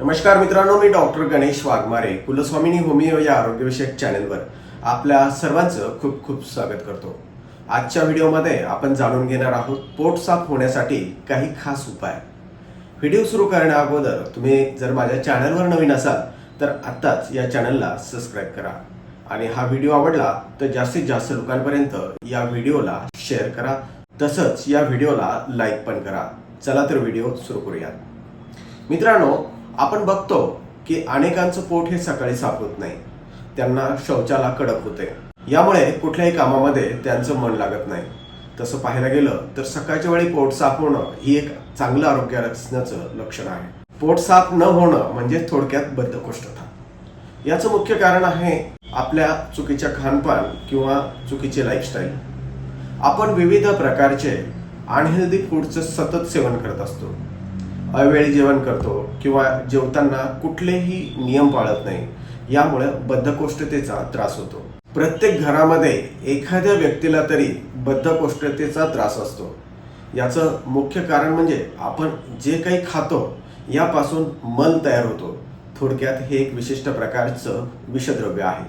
नमस्कार मित्रांनो मी डॉक्टर गणेश वाघमारे कुलस्वामिनी होमिओ या आरोग्यविषयक चॅनेलवर आपल्या सर्वांचं खूप खूप स्वागत करतो. आजच्या व्हिडिओमध्ये आपण जाणून घेणार आहोत पोट साफ होण्यासाठी काही खास उपाय. व्हिडिओ सुरू करण्या अगोदर तुम्ही जर माझ्या चॅनलवर नवीन असाल तर आत्ताच या चॅनलला सबस्क्राईब करा. आणि हा व्हिडिओ आवडला तर जास्तीत जास्त लोकांपर्यंत या व्हिडिओला शेअर करा. तसंच या व्हिडिओला लाईक पण करा. चला तर व्हिडिओ सुरू करूयात. मित्रांनो आपण बघतो की अनेकांचं पोट हे सकाळी साफ होत नाही. त्यांना शौचाला कडक होते. यामुळे कुठल्याही कामामध्ये त्यांचं मन लागत नाही. तसं पाहायला गेलं तर सकाळच्या वेळी पोट साफ होणं ही एक चांगलं आरोग्य असण्याचं लक्षण आहे. पोट साफ न होणं म्हणजे थोडक्यात बद्धकोष्ठता. याचं मुख्य कारण आहे आपल्या चुकीच्या खानपान किंवा चुकीचे लाईफस्टाईल आपण विविध प्रकारचे अनहेल्दी फूडचं सतत सेवन करत असतो. अवेळी जेवण करतो किंवा जेवताना कुठलेही नियम पाळत नाही यामुळे बद्धकोष्ठतेचा त्रास होतो. प्रत्येक घरामध्ये एखाद्या व्यक्तीला तरी बद्धकोष्ठतेचा त्रास असतो. याचं मुख्य कारण म्हणजे आपण जे काही खातो यापासून मल तयार होतो. थोडक्यात हे एक विशिष्ट प्रकारचं विषद्रव्य आहे.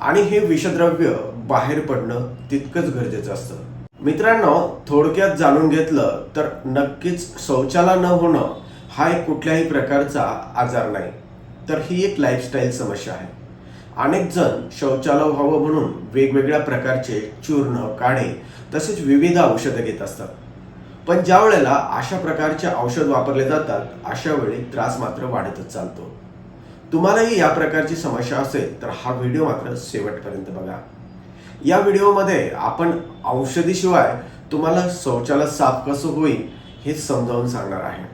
आणि हे विषद्रव्य बाहेर पडणं तितकंच गरजेचं असतं. मित्रांनो थोडक्यात जाणून घेतलं तर नक्कीच शौचाला न होणं हा एक कुठल्याही प्रकारचा आजार नाही. तर ही एक लाईफस्टाईल समस्या आहे. अनेक जण शौचालय व्हावं म्हणून वेगवेगळ्या प्रकारचे चूर्ण काढे तसेच विविध औषधं घेत असतात. पण ज्या वेळेला अशा प्रकारचे औषध वापरले जातात अशा वेळी त्रास मात्र वाढतच चालतो. तुम्हालाही या प्रकारची समस्या असेल तर हा व्हिडिओ मात्र शेवटपर्यंत बघा. या व्हिडिओमध्ये आपण औषधीशिवाय तुम्हाला शौचालय साफ कसं होईल हे समजावून सांगणार आहे.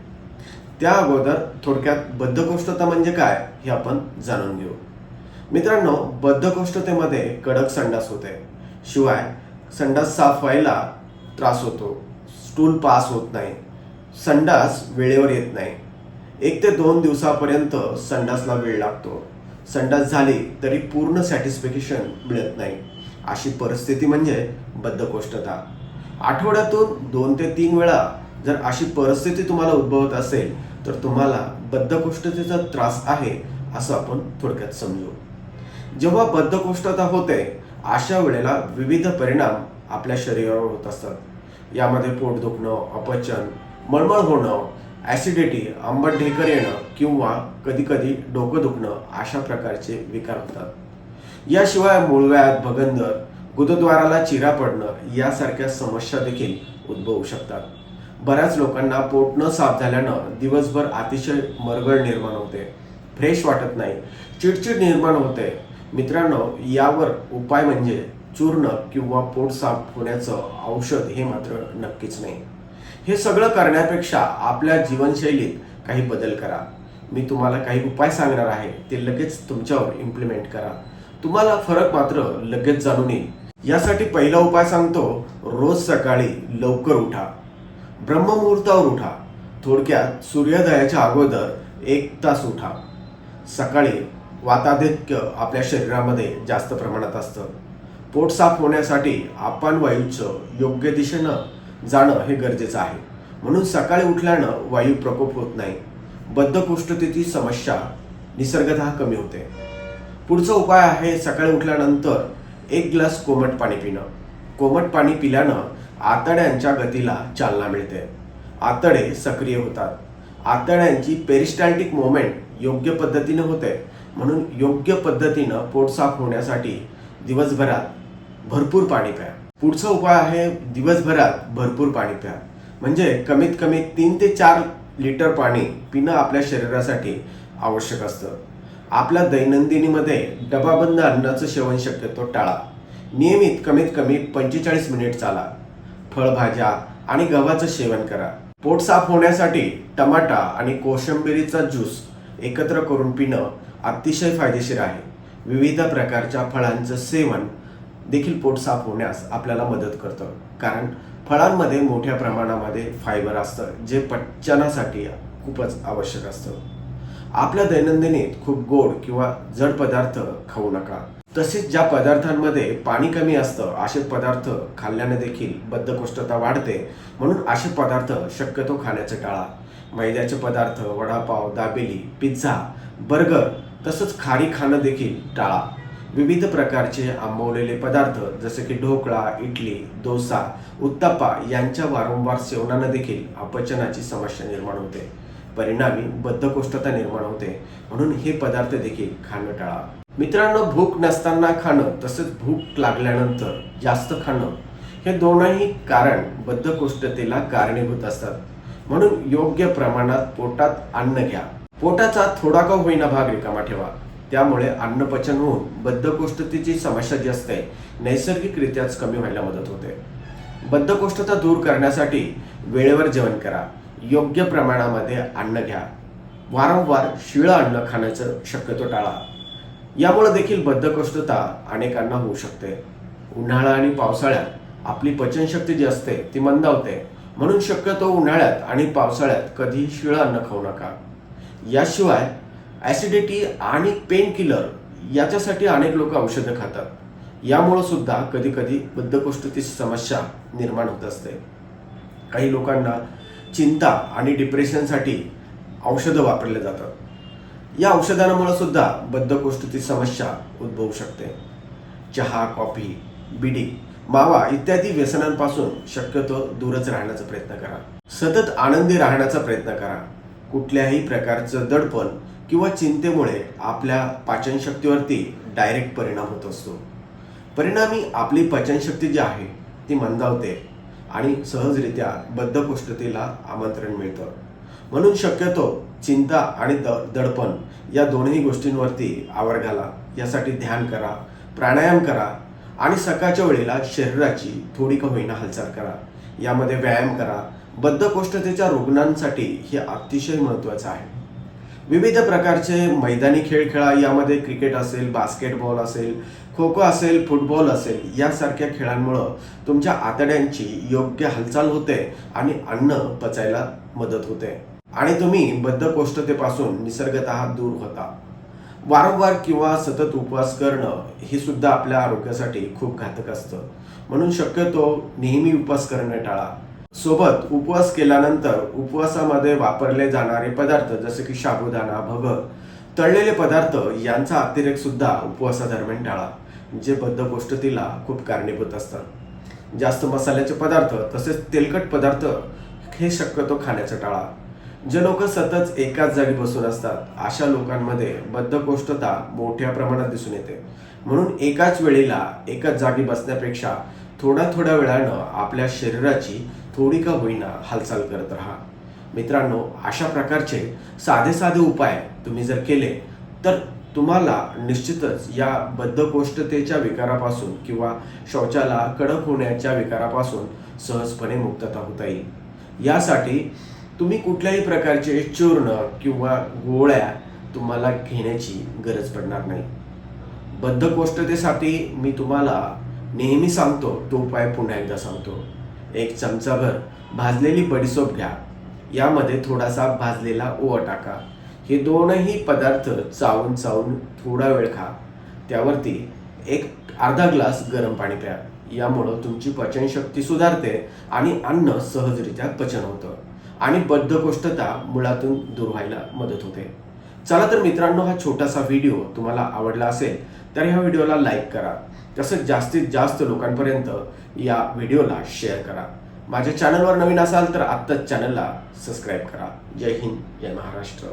त्या अगोदर थोडक्यात बद्धकोष्ठता म्हणजे काय हे आपण जाणून घेऊ. मित्रांनो बद्धकोष्ठतेमध्ये कडक संडास होते. शिवाय संडास साफ व्हायला त्रास होतो. स्टूल पास होत नाही. संडास वेळेवर येत नाही. एक ते दोन दिवसापर्यंत संडासला वेळ लागतो. संडास झाली तरी पूर्ण सॅटिस्फॅक्शन मिळत नाही. अशी परिस्थिती म्हणजे बद्धकोष्ठता. आठवड्यातून दोन ते तीन वेळा जर अशी परिस्थिती तुम्हाला उद्भवत असेल तर तुम्हाला बद्धकोष्ठतेचा त्रास आहे असं आपण थोडक्यात समजू. जेव्हा बद्धकोष्ठता होते अशा वेळेला विविध परिणाम आपल्या शरीरावर होत असतात. यामध्ये पोट दुखणं अपचन मळमळ होणं ॲसिडिटी आंबट ढेकर येणं किंवा कधीकधी डोकं दुखणं अशा प्रकारचे विकार होतात. याशिवाय मूळव्याध भगंदर गुदद्वाराला चिरा पडणं यासारख्या समस्या देखील उद्भवू शकतात. बऱ्याच लोकांना पोट न साफ झाल्यानं दिवसभर अतिशय मरगळ निर्माण होते. फ्रेश वाटत नाही चिडचिड निर्माण होते. मित्रांनो यावर उपाय म्हणजे चूर्ण किंवा पोट साफ होण्याचं औषध हे मात्र नक्कीच नाही. हे सगळं करण्यापेक्षा आपल्या जीवनशैलीत काही बदल करा. मी तुम्हाला काही उपाय सांगणार आहे ते लगेच तुमच्यावर इम्प्लिमेंट करा. तुम्हाला फरक मात्र लगेच जाणून येईल. यासाठी पहिला उपाय सांगतो रोज सकाळी लवकर उठा. ब्रह्ममुहूर्तावर उठा. थोडक्यात सूर्योदयाच्या अगोदर एक तास उठा. सकाळी वाताधिक्य आपल्या शरीरामध्ये जास्त प्रमाणात असतं. पोट साफ होण्यासाठी आपण वायूचं योग्य दिशेनं जाणं हे गरजेचं आहे. म्हणून सकाळी उठल्यानं वायू प्रकोप होत नाही. बद्धकोष्ठतेची समस्या निसर्गतः कमी होते. पुढचा उपाय आहे सकाळी उठल्यानंतर एक ग्लास कोमट पाणी पिणं. कोमट पाणी पिल्यानं आतड्यांच्या गतीला चालना मिळते. आतडे सक्रिय होतात. आतड्यांची पेरिस्टॅल्टिक मोमेंट योग्य पद्धतीने होते. म्हणून योग्य पद्धतीनं पोट साफ होण्यासाठी दिवसभरात भरपूर पाणी प्या. पुढचा उपाय आहे दिवसभरात भरपूर पाणी प्या. म्हणजे कमीत कमी तीन ते चार लिटर पाणी पिणं आपल्या शरीरासाठी आवश्यक असतं. आपल्या दैनंदिनीमध्ये डबाबंद अन्नाचं सेवन शक्यतो टाळा. नियमित कमीत कमी पंचेचाळीस मिनिट चाला. फळभाज्या आणि गव्हाचं सेवन करा. पोट साफ होण्यासाठी टमाटा आणि कोशिंबिरीचा ज्यूस एकत्र करून पिणं अतिशय फायदेशीर आहे. विविध प्रकारच्या फळांचं सेवन देखील पोट साफ होण्यास आपल्याला मदत करतं. कारण फळांमध्ये मोठ्या प्रमाणामध्ये फायबर असतं जे पचनासाठी खूपच आवश्यक असतं. आपल्या दैनंदिनीत खूप गोड किंवा जड पदार्थ खाऊ नका. तसेच ज्या पदार्थांमध्ये पाणी कमी असतं असे पदार्थ खाल्ल्याने देखील बद्धकोष्ठता वाढते. म्हणून असे पदार्थ शक्यतो खाण्याचे टाळा. मैद्याचे पदार्थ वडापाव दाबेली पिझ्झा बर्गर तसंच खारी खाणं देखील टाळा. विविध प्रकारचे आंबवलेले पदार्थ जसे की ढोकळा इडली डोसा उत्तप्पा यांच्या वारंवार सेवनानं देखील अपचनाची समस्या निर्माण होते. परिणामी बद्धकोष्ठता निर्माण होते. म्हणून हे पदार्थ देखील खाणं टाळा. मित्रांनो भूक नसताना खाणं तसेच भूक लागल्यानंतर जास्त खाणं हे दोनही कारण बद्धकोष्ठतेला कारणीभूत असतात. म्हणून योग्य प्रमाणात पोटात अन्न घ्या. पोटाचा थोडा का होईना भाग रिकामा ठेवा. त्यामुळे अन्नपचन होऊन बद्धकोष्ठतेची समस्या जी असते नैसर्गिकरित्याच कमी व्हायला मदत होते. बद्धकोष्ठता दूर करण्यासाठी वेळेवर जेवण करा. योग्य प्रमाणामध्ये अन्न घ्या. वारंवार शिळं अन्न खाण्याचं शक्यतो टाळा. यामुळे देखील बद्धकोष्ठता अनेकांना होऊ शकते. उन्हाळा आणि पावसाळ्यात आपली पचनशक्ती जी असते ती मंदावते. म्हणून शक्यतो उन्हाळ्यात आणि पावसाळ्यात कधी शिळं अन्न खाऊ नका. याशिवाय ॲसिडिटी आणि पेन किलर याच्यासाठी अनेक लोक औषधं खातात. यामुळं सुद्धा कधीकधी बद्धकोष्ठतेची समस्या निर्माण होत असते. काही लोकांना चिंता आणि डिप्रेशनसाठी औषधं वापरले जातात. या औषधांमुळे सुद्धा बद्धकोष्ठची समस्या उद्भवू शकते. चहा कॉफी बिडी मावा इत्यादी व्यसनांपासून शक्यतो दूरच राहण्याचा प्रयत्न करा. सतत आनंदी राहण्याचा प्रयत्न करा. कुठल्याही प्रकारचं दडपण किंवा चिंतेमुळे आपल्या पाचनशक्तीवरती डायरेक्ट परिणाम होत असतो. परिणामी आपली पचनशक्ती जी आहे ती मंदावते. आणि सहजरित्या बद्धकोष्ठतेला आमंत्रण मिळतं. म्हणून शक्यतो चिंता आणि द दडपण या दोन्ही गोष्टींवरती आवर घाला. यासाठी ध्यान करा प्राणायाम करा आणि सकाळच्या वेळेला शरीराची थोडी का होईना हालचाल करा. यामध्ये व्यायाम करा. बद्धकोष्ठतेच्या रुग्णांसाठी हे अतिशय महत्त्वाचं आहे. विविध प्रकारचे मैदानी खेळ खेळा यामध्ये क्रिकेट असेल बास्केटबॉल असेल खो खो असेल फुटबॉल असेल यासारख्या खेळांमुळं तुमच्या आतड्यांची योग्य हालचाल होते आणि अन्न पचायला मदत होते. आणि तुम्ही बद्धकोष्ठतेपासून निसर्गत दूर होता. वारंवार किंवा सतत उपवास करणं हे सुद्धा आपल्या आरोग्यासाठी खूप घातक असतं. म्हणून शक्यतो नेहमी उपवास करणं टाळा. सोबत उपवास केल्यानंतर उपवासामध्ये वापरले जाणारे पदार्थ जसे की साबुदाणा भग तळलेले पदार्थ यांचा अतिरेक सुद्धा उपवासादरम्यान टाळा जे बद्धकोष्ठतेला खूप कारणीभूत असतात. जास्त मसाल्याचे पदार्थ तसेच तेलकट पदार्थ हे शक्यतो खाण्याचं टाळा. जे लोक सतत एकाच जागी बसून असतात अशा लोकांमध्ये बद्धकोष्ठता मोठ्या प्रमाणात दिसून येते. म्हणून एकाच वेळेला एकाच जागी बसण्यापेक्षा थोड्या थोड्या वेळानं आपल्या शरीराची थोडी का होईना हालचाल करत राहा. मित्रांनो अशा प्रकारचे साधे साधे उपाय तुम्ही जर केले तर तुम्हाला निश्चितच या बद्धकोष्ठतेच्या विकारापासून किंवा शौचाला कडक होण्याच्या विकारापासून सहजपणे मुक्तता होता येईल. यासाठी तुम्ही कुठल्याही प्रकारचे चूर्ण किंवा गोळ्या तुम्हाला घेण्याची गरज पडणार नाही. बद्धकोष्ठतेसाठी मी तुम्हाला नेहमी सांगतो तो उपाय पुन्हा एकदा सांगतो. एक चमचाभर भाजलेली बडीसोप घ्या. यामध्ये थोडासा भाजलेला ओवा टाका. हे दोनही पदार्थ चावून चावून थोडा वेळ खा. त्यावरती एक अर्धा ग्लास गरम पाणी प्या. यामुळं तुमची पचनशक्ती सुधारते आणि अन्न सहजरित्या पचन होतं. आणि बद्धकोष्ठता मुळातून दूर व्हायला मदत होते. चला तर मित्रांनो हा छोटासा व्हिडिओ तुम्हाला आवडला असेल तर ह्या व्हिडिओला लाईक करा. तसंच जास्तीत जास्त लोकांपर्यंत या व्हिडिओला शेअर करा. माझ्या चॅनलवर नवीन असाल तर आत्ताच चॅनलला सबस्क्राईब करा. जय हिंद जय महाराष्ट्र.